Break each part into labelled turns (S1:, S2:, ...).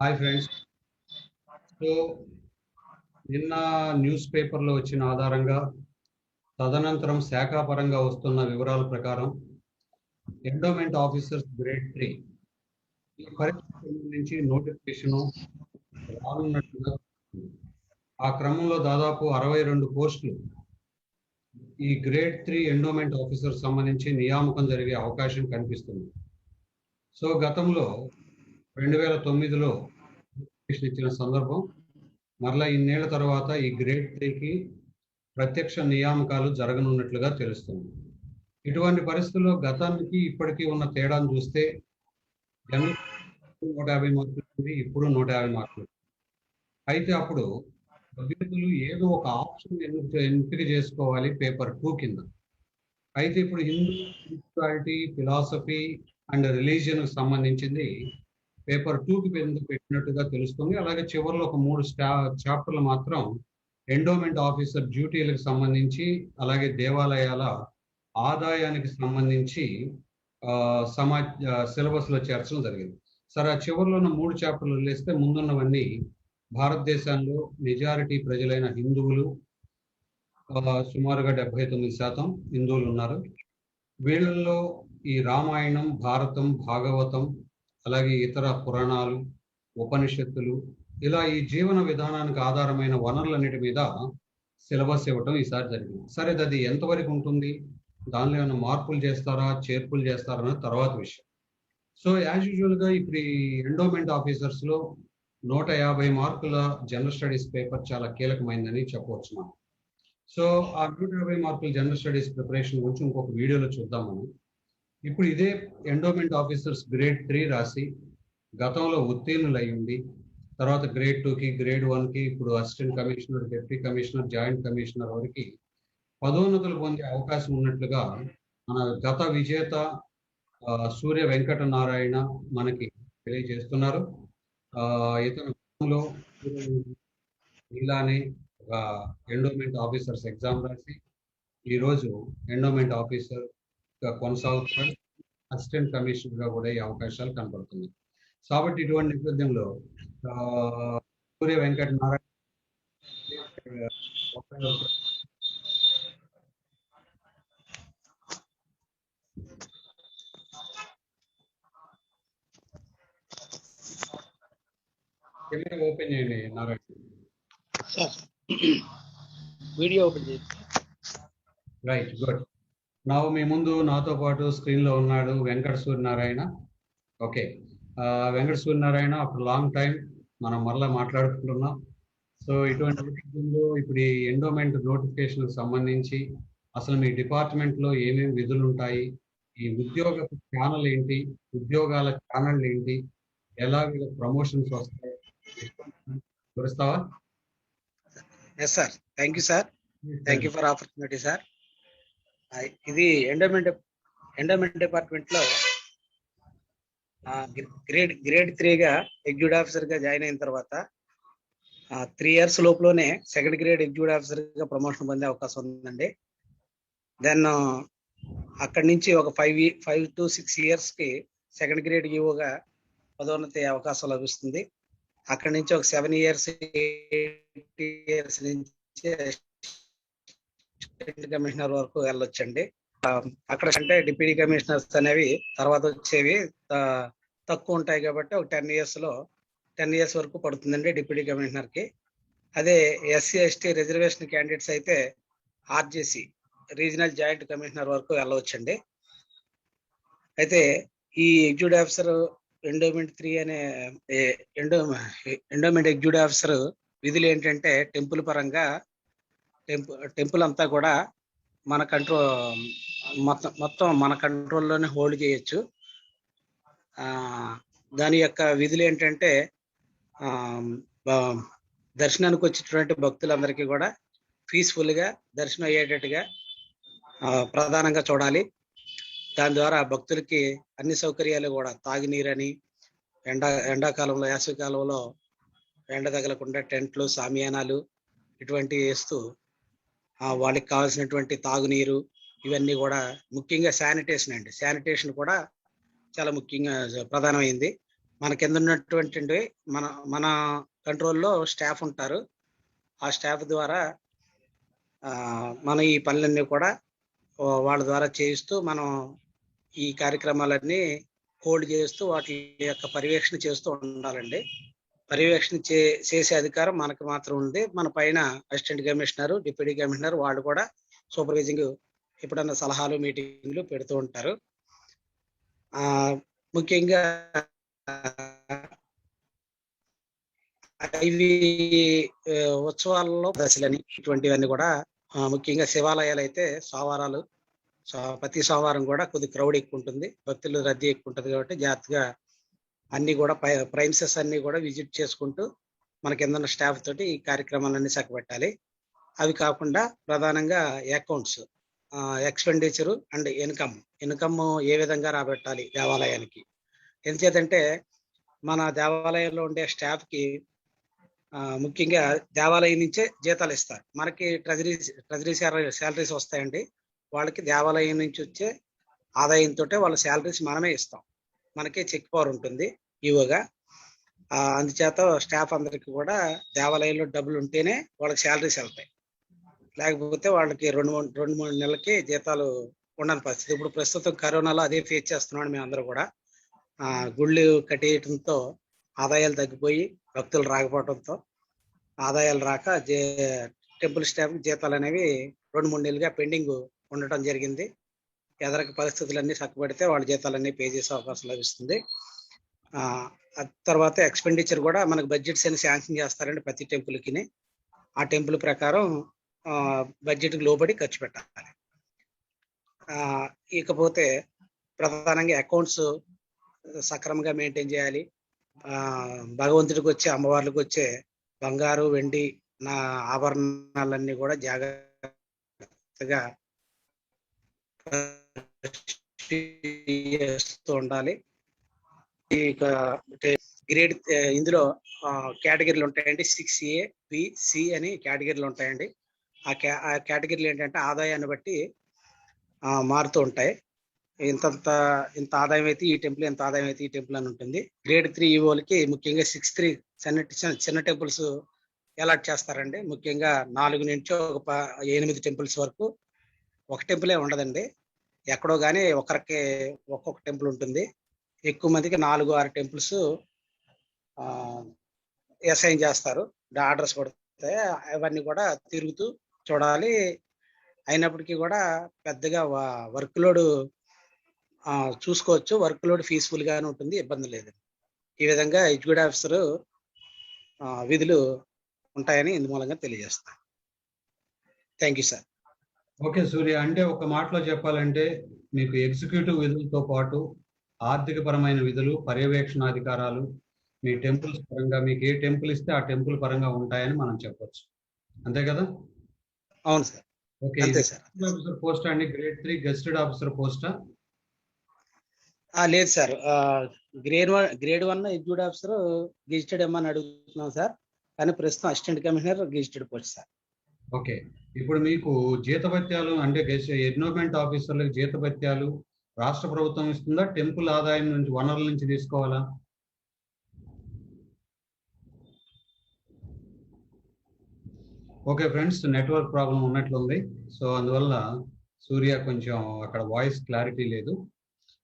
S1: Hi friends so నిన్న news పేపర్లో వచ్చిన ఆధారంగా తదనంతరం శాఖాపరంగా వస్తున్న వివరాల ప్రకారం ఎండోమెంట్ ఆఫీసర్స్ గ్రేడ్ త్రీ ఈ పరీక్షకు సంబంధించి నోటిఫికేషన్ రానున్నట్టుగా ఆ క్రమంలో దాదాపు అరవై రెండు పోస్టులు ఈ గ్రేడ్ త్రీ ఎండోమెంట్ ఆఫీసర్ సంబంధించి నియామకం జరిగే అవకాశం కనిపిస్తుంది. సో గతంలో రెండు వేల తొమ్మిదిలో ఇచ్చిన సందర్భం. మరలా ఇన్నేళ్ళ తర్వాత ఈ గ్రేడ్ త్రీకి ప్రత్యక్ష నియామకాలు జరగనున్నట్లుగా తెలుస్తుంది. ఇటువంటి పరిస్థితుల్లో గతానికి ఇప్పటికీ ఉన్న తేడాను చూస్తే జనరల్ నూట యాభై మార్కులు ఉంది, ఇప్పుడు నూట యాభై మార్కులు. అయితే అప్పుడు అభ్యర్థులు ఏదో ఒక ఆప్షన్ ఎన్నిక ఎంపిక చేసుకోవాలి పేపర్ టూ కింద. అయితే ఇప్పుడు హిందూ స్పిరిచువాలిటీ ఫిలాసఫీ అండ్ రిలీజియన్కి సంబంధించింది పేపర్ టూకి పెట్టినట్టుగా తెలుస్తుంది. అలాగే చివరిలో ఒక మూడు స్టా చాప్టర్లు మాత్రం ఎండోమెంట్ ఆఫీసర్ డ్యూటీలకు సంబంధించి అలాగే దేవాలయాల ఆదాయానికి సంబంధించి ఆ, సమా సిలబస్లో చేర్చడం జరిగింది. సరే ఆ చివరిలో ఉన్న మూడు చాప్టర్లు వదిలేస్తే ముందున్నవన్నీ భారతదేశంలో మెజారిటీ ప్రజలైన హిందువులు ఆ, సుమారుగా డెబ్బై తొమ్మిది శాతం హిందువులు ఉన్నారు. వీళ్ళల్లో ఈ రామాయణం భారతం భాగవతం అలాగే ఇతర పురాణాలు ఉపనిషత్తులు ఇలా ఈ జీవన విధానానికి ఆధారమైన వనరులన్నిటి మీద సిలబస్ ఇవ్వటం ఈసారి జరిగింది. సరే అది ఎంతవరకు ఉంటుంది? దానిలో ఏమైనా మార్పులు చేస్తారా చేర్పులు చేస్తారా అన్న తర్వాత విషయం. సో యాజ్ యూజువల్గా ఇప్పుడు ఈ ఎండోమెంట్ ఆఫీసర్స్లో నూట యాభై మార్కుల జనరల్ స్టడీస్ పేపర్ చాలా కీలకమైందని చెప్పవచ్చు మనం. సో ఆ నూట యాభై మార్కుల జనరల్ స్టడీస్ ప్రిపరేషన్ గురించి ఇంకొక వీడియోలో చూద్దాం మనం. ఇప్పుడు ఇదే ఎండోమెంట్ ఆఫీసర్స్ గ్రేడ్ త్రీ రాసి గతంలో ఉత్తీర్ణులు అయ్యింది తర్వాత గ్రేడ్ టూకి గ్రేడ్ వన్కి ఇప్పుడు assistant commissioner deputy commissioner joint commissioner వరకు పదోన్నతులు పొందే అవకాశం ఉన్నట్లుగా మన గత విజేత సూర్య వెంకట నారాయణ మనకి తెలియజేస్తున్నారు. ఇతను ఇలానే ఎండోమెంట్ ఆఫీసర్స్ ఎగ్జామ్ రాసి ఈరోజు ఎండోమెంట్ ఆఫీసర్ కొనసాగుతున్నాడు అసిస్టెంట్ కమిషనర్గా కూడా ఈ అవకాశాలు కనపడుతుంది కాబట్టి ఇటువంటి నేపథ్యంలో సూర్య వెంకట నారాయణ. కెమెరా ఓపెన్ చేయండి నారాయణ.
S2: వీడియో ఓపెన్ చేయండి.
S1: Right good. నా మీ ముందు నాతో పాటు స్క్రీన్లో ఉన్నాడు వెంకట సూర్యనారాయణ. ఓకే. వెంకట సూర్యనారాయణ అప్పుడు లాంగ్ టైం మనం మరలా మాట్లాడుకుంటున్నాం. సో ఇటువంటి ఇప్పుడు ఈ ఎండోమెంట్ నోటిఫికేషన్ సంబంధించి అసలు మీ డిపార్ట్మెంట్లో ఏమేమి విధులు ఉంటాయి? ఈ ఉద్యోగ ఛానల్ ఏంటి? ఉద్యోగాల ఛానల్ ఏంటి? ఎలా వీళ్ళకి ప్రమోషన్స్ వస్తాయి? వివరిస్తావా?
S2: Yes sir thank you sir thank you for opportunity sir ఇది ఎండోమెంట్ ఎండోమెంట్ డిపార్ట్మెంట్లో గ్రేడ్ గ్రేడ్ త్రీగా ఎగ్జ్యూట్ ఆఫీసర్గా జాయిన్ అయిన తర్వాత త్రీ ఇయర్స్ లోపులోనే సెకండ్ గ్రేడ్ ఎగ్జ్యూట్ ఆఫీసర్గా ప్రమోషన్ పొందే అవకాశం ఉందండి. దెన్ అక్కడి నుంచి ఒక ఫైవ్ ఫైవ్ టు సిక్స్ ఇయర్స్కి సెకండ్ గ్రేడ్ ఈవోగా పదోన్నతి అవకాశం లభిస్తుంది. అక్కడి నుంచి ఒక సెవెన్ ఇయర్స్ ఎయిట్ ఇయర్స్ నుంచి డిప్యూటీ కమిషనర్ వరకు వెళ్ళొచ్చండి. అక్కడ అంటే డిప్యూటీ కమిషనర్స్ అనేవి తర్వాత వచ్చేవి తక్కువ ఉంటాయి కాబట్టి ఒక టెన్ ఇయర్స్లో టెన్ ఇయర్స్ వరకు పడుతుందండి డిప్యూటీ కమిషనర్కి అదే ఎస్సీ ఎస్టీ రిజర్వేషన్ క్యాండిడేట్స్ అయితే ఆర్జేసి రీజనల్ జాయింట్ కమిషనర్ వరకు వెళ్ళవచ్చండి. అయితే ఈ ఎగ్జిక్యూటివ్ ఆఫీసర్ ఎండోమెంట్ త్రీ అనే ఎండో ఎండోమెంట్ ఎగ్జిక్యూటివ్ ఆఫీసర్ విధులు ఏంటంటే టెంపుల్ పరంగా టెంపుల్ టెంపుల్ అంతా కూడా మన కంట్రోల్ మొత్తం మొత్తం మన కంట్రోల్లోనే హోల్డ్ చేయొచ్చు. దాని యొక్క విధులు ఏంటంటే దర్శనానికి వచ్చేటువంటి భక్తులందరికీ కూడా పీస్ఫుల్గా దర్శనం అయ్యేటట్టుగా ప్రధానంగా చూడాలి. దాని ద్వారా భక్తులకి అన్ని సౌకర్యాలు కూడా తాగునీరని ఎండా ఎండాకాలంలో వేసవికాలంలో ఎండ తగలకుండా టెంట్లు సామియానాలు ఇటువంటివి వేస్తూ వాళ్ళకి కావాల్సినటువంటి తాగునీరు ఇవన్నీ కూడా ముఖ్యంగా శానిటేషన్ అండి. శానిటేషన్ కూడా చాలా ముఖ్యంగా ప్రధానమైంది. మన కింద ఉన్నటువంటి మన మన కంట్రోల్లో స్టాఫ్ ఉంటారు. ఆ స్టాఫ్ ద్వారా మనం ఈ పనులన్నీ కూడా వాళ్ళ ద్వారా చేయిస్తూ మనం ఈ కార్యక్రమాలన్నీ హోల్డ్ చేస్తూ వాటి యొక్క పర్యవేక్షణ చేస్తూ ఉండాలండి. పర్యవేక్షణ చే చేసే అధికారం మనకు మాత్రం ఉంది. మన పైన అసిస్టెంట్ కమిషనర్ డిప్యూటీ కమిషనర్ వాళ్ళు కూడా సూపర్వైజింగ్ ఎప్పుడన్నా సలహాలు మీటింగ్లు పెడుతూ ఉంటారు. ఆ ముఖ్యంగా ఇవి ఉత్సవాల్లో ఉత్సవాలలో దశలని ఇటువంటివన్నీ కూడా ముఖ్యంగా శివాలయాలు అయితే సోమవారాలు ప్రతి సోమవారం కూడా కొద్ది క్రౌడ్ ఎక్కువ ఉంటుంది. భక్తులు రద్దీ ఎక్కువ ఉంటుంది కాబట్టి జాగ్రత్తగా అన్ని కూడా ప్రైమ్సెస్ అన్ని కూడా విజిట్ చేసుకుంటూ మన కింద ఉన్న స్టాఫ్ తోటి ఈ కార్యక్రమాలన్నీ చక్కబెట్టాలి. అవి కాకుండా ప్రధానంగా accounts expenditure and income. Income ఏ విధంగా రాబెట్టాలి దేవాలయానికి? ఎందుచేతంటే మన దేవాలయంలో ఉండే స్టాఫ్కి ముఖ్యంగా దేవాలయం నుంచే జీతాలు ఇస్తారు. మనకి ట్రెజరీ ట్రెజరీ శాలరీస్ వస్తాయండి. వాళ్ళకి దేవాలయం నుంచి వచ్చే ఆదాయంతో వాళ్ళ శాలరీస్ మనమే ఇస్తాం. మనకి చెక్ పవర్ ఉంటుంది ఈవోగా. అందుచేత స్టాఫ్ అందరికి కూడా దేవాలయంలో డబ్బులు ఉంటేనే వాళ్ళకి శాలరీస్ వెళ్తాయి. లేకపోతే వాళ్ళకి రెండు మూడు రెండు మూడు నెలలకి జీతాలు ఉండని పరిస్థితి. ఇప్పుడు ప్రస్తుతం కరోనాలో అదే ఫేస్ చేస్తున్నాడు మేము కూడా. గుళ్ళు కట్టేయటంతో ఆదాయాలు తగ్గిపోయి భక్తులు రాకపోవడంతో ఆదాయాలు రాక జే టెంపుల్ స్టాఫ్ జీతాలు అనేవి రెండు మూడు నెలలుగా పెండింగ్ ఉండటం జరిగింది. ఎదరక పరిస్థితులన్నీ చక్కబెడితే వాళ్ళ జీతాలన్నీ పే చేసే అవకాశం లభిస్తుంది. తర్వాత ఎక్స్పెండిచర్ కూడా మనకు బడ్జెట్స్ అని శాంక్షన్ చేస్తారండి ప్రతి టెంపుల్కి ఆ టెంపుల్ ప్రకారం బడ్జెట్కి లోబడి ఖర్చు పెట్టాలి. ఇకపోతే ప్రధానంగా అకౌంట్స్ సక్రమంగా మెయింటైన్ చేయాలి. భగవంతుడికి వచ్చే అమ్మవార్లకు వచ్చే బంగారు వెండి నా ఆభరణాలన్నీ కూడా జాగ్రత్తగా చేస్తూ ఉండాలి. ఇక గ్రేడ్ ఇందులో కేటగిరీలు ఉంటాయండి. సిక్స్ ఏ బి సి అని కేటగిరీలు ఉంటాయండి. ఆ కే ఆ కేటగిరీలు ఏంటంటే ఆదాయాన్ని బట్టి ఆ, మారుతూ ఉంటాయి. ఇంతంత ఇంత ఆదాయం అయితే ఈ టెంపుల్ ఇంత ఆదాయం అయితే ఈ టెంపుల్ అని ఉంటుంది. గ్రేడ్ త్రీ ఈవోలకి ముఖ్యంగా సిక్స్ త్రీ చిన్న చిన్న- చిన్న టెంపుల్స్ అలాట్ చేస్తారండి. ముఖ్యంగా నాలుగు నుంచి ఒక ఎనిమిది టెంపుల్స్ వరకు ఒక టెంపులే ఉండదండి. ఎక్కడో కానీ ఒకరికి ఒక్కొక్క టెంపుల్ ఉంటుంది. ఎక్కువ మందికి నాలుగు ఆరు టెంపుల్స్ అసైన్ చేస్తారు. ఆర్డర్స్ కొడితే అవన్నీ కూడా తిరుగుతూ చూడాలి. అయినప్పటికీ కూడా పెద్దగా వర్క్ లోడ్ చూసుకోవచ్చు. వర్క్ లోడ్ పీస్ఫుల్ గానే ఉంటుంది. ఇబ్బంది లేదు. ఈ విధంగా ఎగ్జిక్యూటివ్ ఆఫీసర్ విధులు ఉంటాయని ఇందు మూలంగా తెలియజేస్తాను. Thank you sir.
S1: Okay Surya అంటే ఒక మాటలో చెప్పాలంటే మీకు ఎగ్జిక్యూటివ్ విధులతో పాటు ఆర్థిక పరమైన విధులు పర్యవేక్షణాధికారాలు మీ టెంపుల్స్ పరంగా మీకు ఏ టెంపుల్ ఇస్తే ఆ టెంపుల్ పరంగా ఉంటాయని మనం చెప్పొచ్చు. అంతే కదా?
S2: అవును సార్.
S1: ఓకే ఆఫీసర్ పోస్ట్ అండి? గ్రేడ్ త్రీ గెస్టెడ్ ఆఫీసర్ పోస్టా
S2: ఆ, లేదు sir. Grade one grade one executive officer gazetted ఏమని అడుగుతున్నాం సార్. కానీ ప్రస్తుతం assistant commissioner gazetted post sir.
S1: Okay. ఇప్పుడు మీకు జీతభత్యాలు అంటే ఎన్విరాన్మెంట్ ఆఫీసర్లకు జీతభత్యాలు రాష్ట్ర ప్రభుత్వం ఇస్తుందా? టెంపుల్ ఆదాయం నుంచి వనరుల నుంచి తీసుకోవాలా? ఓకే ఫ్రెండ్స్ నెట్వర్క్ ప్రాబ్లం ఉన్నట్లుంది. సో అందువల్ల సూర్య కొంచెం అక్కడ వాయిస్ క్లారిటీ లేదు.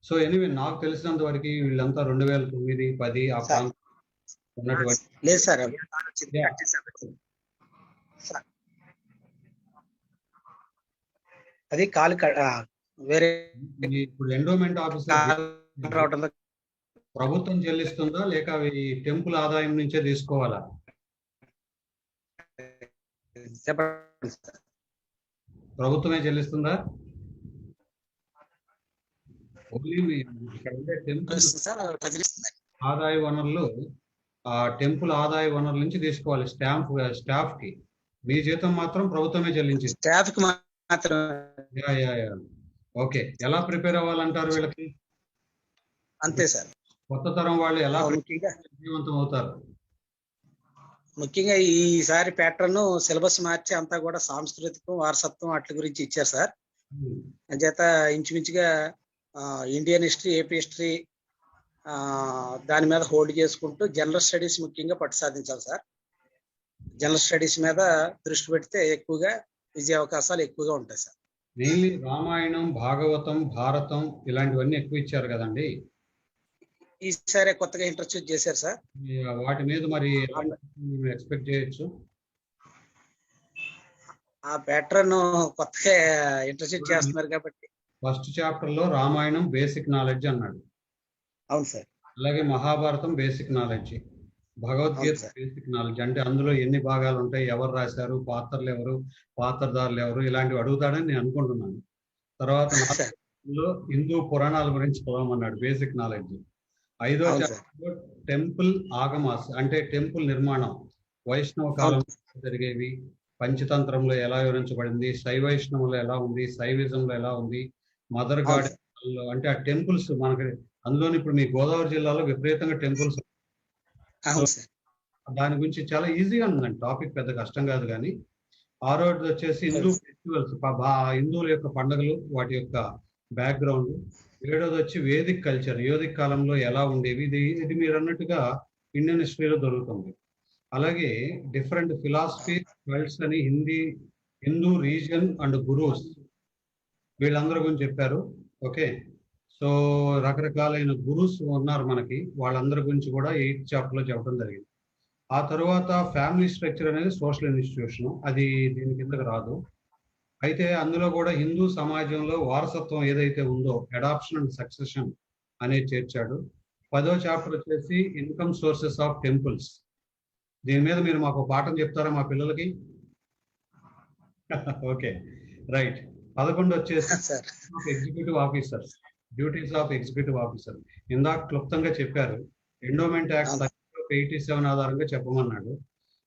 S1: సో ఎనివే నాకు తెలిసినంత వరకు వీళ్ళంతా రెండు వేల తొమ్మిది పది ఆ. ప్రాంతం ఉన్నటువంటి
S2: లేదు సార్
S1: Yeah.
S2: సార్. అది కాలు వేరే
S1: ఇప్పుడు ఎండోమెంట్
S2: రావడంతో
S1: ప్రభుత్వం చెల్లిస్తుందా? లేక అవి టెంపుల్ ఆదాయం నుంచే తీసుకోవాలా?
S2: చెప్పండి.
S1: ప్రభుత్వమే చెల్లిస్తుందా. ఆదాయ వనరులు ఆ టెంపుల్ ఆదాయ వనరుల నుంచి తీసుకోవాలి స్టాంప్ స్టాఫ్కి మీ జీతం మాత్రం ప్రభుత్వమే చెల్లించింది. స్టాఫ్కి ఓకే. ఎలా ప్రిపేర్ అవ్వాలంటారు వీళ్ళకి?
S2: అంతే సార్.
S1: కొత్త తరం వాళ్ళు ఎలా
S2: ముఖ్యంగా
S1: విజయవంతం అవుతారు?
S2: ముఖ్యంగా ఈసారి ప్యాటర్న్ సిలబస్ మార్చి అంతా కూడా సాంస్కృతికం వారసత్వం వాటి గురించి ఇచ్చారు సార్. అంచేత ఇంచుమించుగా ఇండియన్ హిస్టరీ ఏపీ హిస్టరీ దాని మీద హోల్డ్ చేసుకుంటూ జనరల్ స్టడీస్ ముఖ్యంగా పట్టు సాధించాలి సార్. జనరల్ స్టడీస్ మీద దృష్టి పెడితే ఎక్కువగా విజయ అవకాశాలు ఎక్కువగా ఉంటాయి సార్.
S1: మెయిన్లీ రామాయణం భాగవతం భారతం ఇలాంటివన్నీ ఎక్కువ ఇచ్చారు కదండి?
S2: ఈసారి కొత్తగా ఇంట్రడ్యూస్ చేశారు సార్.
S1: వాటి మీద మరి ఎక్స్పెక్ట్ చేయొచ్చు?
S2: ఆ ప్యాటర్న్ కొత్తగా ఇంట్రడ్యూస్ చేస్తున్నారు కాబట్టి.
S1: ఫస్ట్ చాప్టర్లో రామాయణం బేసిక్ నాలెడ్జ్ అన్నాడు.
S2: అవును సార్.
S1: అలాగే Mahabharatam basic knowledge Bhagavad Gita. Basic knowledge అంటే అందులో ఎన్ని భాగాలు ఉంటాయి ఎవరు రాశారు పాత్రలు ఎవరు పాత్రధారులు ఎవరు ఇలాంటివి అడుగుతాడని నేను అనుకుంటున్నాను. తర్వాత హిందూ పురాణాల గురించి చదవమన్నాడు బేసిక్ నాలెడ్జ్. ఐదో టెంపుల్ ఆగమాస్ అంటే టెంపుల్ నిర్మాణం. వైష్ణవ కాలం జరిగేవి పంచతంత్రంలో ఎలా వివరించబడింది శైవైష్ణవంలో ఎలా ఉంది శైవిజంలో ఎలా ఉంది మదర్
S2: సార్.
S1: అంటే ఆ టెంపుల్స్ మనకి అందులోని ఇప్పుడు మీ గోదావరి జిల్లాలో విపరీతంగా టెంపుల్స్ దాని గురించి చాలా ఈజీగా ఉందండి. టాపిక్ పెద్ద కష్టం కాదు కానీ ఆరోది వచ్చేసి హిందూ ఫెస్టివల్స్ హిందువుల యొక్క పండుగలు వాటి యొక్క బ్యాక్గ్రౌండ్. ఏడోది వచ్చి వేదిక్ కల్చర్ యోధిక్ కాలంలో ఎలా ఉండేవి ఇది ఇది మీరు అన్నట్టుగా ఇండియన్ హిస్టరీలో దొరుకుతుంది. అలాగే డిఫరెంట్ ఫిలాసఫీ ట్వెల్స్ అని హిందీ హిందూ రీజన్ అండ్ గురూస్ వీళ్ళందరి గురించి చెప్పారు. ఓకే? సో రకరకాలైన గురూస్ ఉన్నారు మనకి. వాళ్ళందరి గురించి కూడా ఎయిత్ చాప్టర్లో చెప్పడం జరిగింది. ఆ తర్వాత ఫ్యామిలీ స్ట్రక్చర్ అనేది సోషల్ ఇన్స్టిట్యూషన్ అది దీని కిందకి రాదు. అయితే అందులో కూడా హిందూ సమాజంలో వారసత్వం ఏదైతే ఉందో అడాప్షన్ అండ్ సక్సెషన్ అనేది చేర్చాడు. పదో చాప్టర్ వచ్చేసి ఇన్కమ్ సోర్సెస్ ఆఫ్ టెంపుల్స్ దీని మీద మీరు మాకు పాఠం చెప్తారా మా పిల్లలకి? ఓకే రైట్ పదకొండు వచ్చేసి executive officers duties of executive officer ఇందాక క్లుప్తంగా చెప్పారు ఎండోమెంట్ యాక్ట్ ఎయిటీ సెవెన్ ఆధారంగా చెప్పమన్నాడు.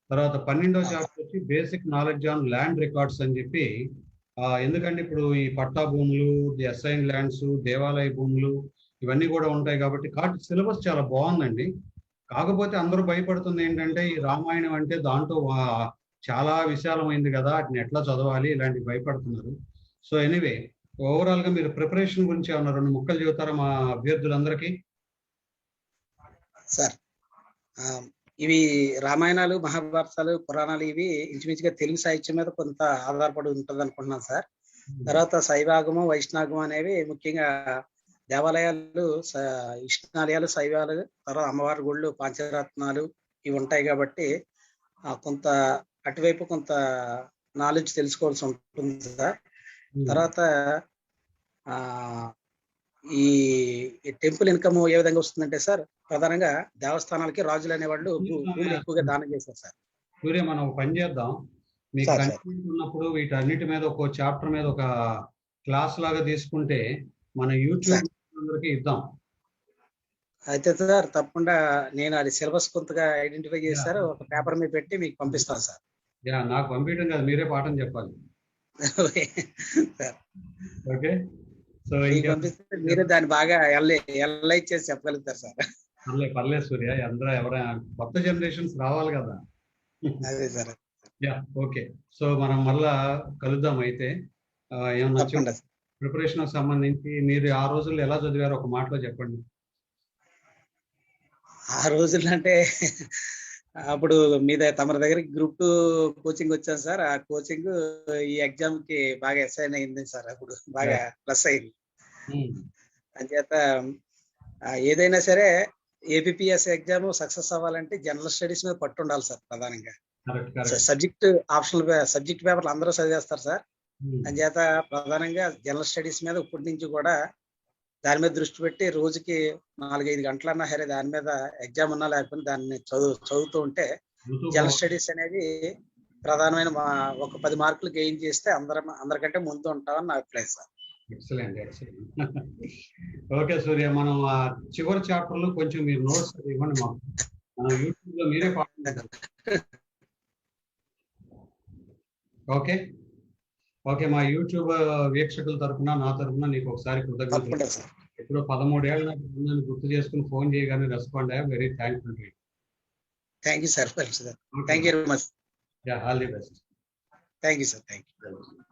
S1: తర్వాత పన్నెండో చాప్టర్ వచ్చి basic knowledge on land records అని చెప్పి ఎందుకంటే ఇప్పుడు ఈ పట్టా భూములు ది అసైన్ ల్యాండ్స్ దేవాలయ భూములు ఇవన్నీ కూడా ఉంటాయి కాబట్టి కాబట్టి సిలబస్ చాలా బాగుందండి. కాకపోతే అందరూ భయపడుతుంది ఏంటంటే ఈ రామాయణం అంటే దాంట్లో చాలా విశాలమైంది కదా వాటిని ఎట్లా చదవాలి ఇలాంటివి భయపడుతున్నారు. సో ఎనీవే ఓవరాల్గా మీరు ప్రిపరేషన్ గురించి ఏమన్నా రెండు ముక్కలు చెబుతారా మా అభ్యర్థులందరికీ?
S2: సార్ ఇవి రామాయణాలు మహాభారతాలు పురాణాలు ఇవి ఇంచుమించుగా తెలుగు సాహిత్యం మీద కొంత ఆధారపడి ఉంటుంది అనుకుంటున్నాను సార్ తర్వాత శైవాగమం వైష్ణాగమం అనేవి ముఖ్యంగా దేవాలయాలు ఇష్టాలయాలు శైవాలు తర్వాత అమ్మవారి గుళ్ళు పాంచరత్నాలు ఇవి ఉంటాయి కాబట్టి కొంత అటువైపు కొంత నాలెడ్జ్ తెలుసుకోవాల్సి ఉంటుంది సార్. తర్వాత ఆ ఈ టెంపుల్ ఇన్కమ్ ఏ విధంగా వస్తుందంటే సార్ ప్రధానంగా దేవస్థానాలకి రాజులు అనేవాళ్ళు భూములు ఎక్కువగా దానం చేశారు సార్.
S1: సూర్య మనం పని చేద్దాం. మీకు. కన్ఫ్యూజ్ ఉన్నప్పుడు వీటన్నిటి మీద ఒక చాప్టర్ మీద ఒక క్లాస్ లాగా తీసుకుంటే మన యూట్యూబ్ అందరికి ఇద్దాం.
S2: అయితే సార్ తప్పకుండా నేను అది సిలబస్ కొంతగా ఐడెంటిఫై చేశారు ఒక పేపర్ మీద పెట్టి మీకు పంపిస్తాను సార్.
S1: నాకు పంపించడం కాదు మీరే పాఠం చెప్పాలి. ఓకే సో
S2: మీరే దాన్ని బాగా ఎల్ఐ ఎల్ఐ చేసి చెప్పగలుగుతారు సార్.
S1: పర్లేదు పర్లేదు సూర్య. అందరూ ఎవరైనా కొత్త జనరేషన్స్ రావాలి కదా.
S2: అదే సార్.
S1: యా ఓకే సో మనం మళ్ళా కలుద్దాం అయితే. ఏమన్నా. ప్రిపరేషన్ సంబంధించి మీరు ఆ రోజుల్లో ఎలా చదివారో ఒక మాటలో చెప్పండి.
S2: ఆ రోజుల్లో అంటే అప్పుడు మీ దగ్గర తమ దగ్గరికి గ్రూప్ టూ కోచింగ్ వచ్చాను సార్. ఆ కోచింగ్ ఈ ఎగ్జామ్కి బాగా అసైన్ అయింది సార్. అప్పుడు బాగా ప్లస్ అయింది.
S1: ఉమ్,
S2: అంచేత ఏదైనా సరే ఏపీఎస్ ఎగ్జామ్ సక్సెస్ అవ్వాలంటే జనరల్ స్టడీస్ మీద పట్టు ఉండాలి సార్ ప్రధానంగా. సబ్జెక్ట్ ఆప్షనల్ సబ్జెక్ట్ పేపర్లు అందరూ చదివేస్తారు సార్.
S1: ఉమ్,
S2: అంచేత ప్రధానంగా జనరల్ స్టడీస్ మీద ఇప్పటి నుంచి కూడా దాని మీద దృష్టి పెట్టి రోజుకి నాలుగైదు గంటలన్నా సరే దాని మీద ఎగ్జామ్ ఉన్నా లేకపోతే దాన్ని చదువు చదువుతూ ఉంటే జనరల్ స్టడీస్ అనేది ప్రధానమైన మా- ఒక పది మార్కులు గెయిన్ చేస్తే అందరం అందరికంటే ముందు ఉంటామని నా అభిప్రాయం sir.
S1: Excellent excellent. Okay Surya మనం ఆ చివరి చాప్టర్లో కొంచెం మీరు నోట్స్ ఇవ్వండి మాకు. మనం యూట్యూబ్లో మీరే పాడుతున్నారు ఓకే? ఓకే మా యూట్యూబ్ వీక్షకుల తరపున నా తరపున నీకు ఒకసారి కృతజ్ఞతలు.
S2: సార్.
S1: ఇప్పుడు పదమూడేళ్ళ నాకు ఉందని గుర్తు చేసుకుని ఫోన్ చేయగానే రెస్పాండ్ అయ్యా. Very thankful
S2: thank you sir. Thank you very much.
S1: All the best.
S2: Thank you sir. Thank you.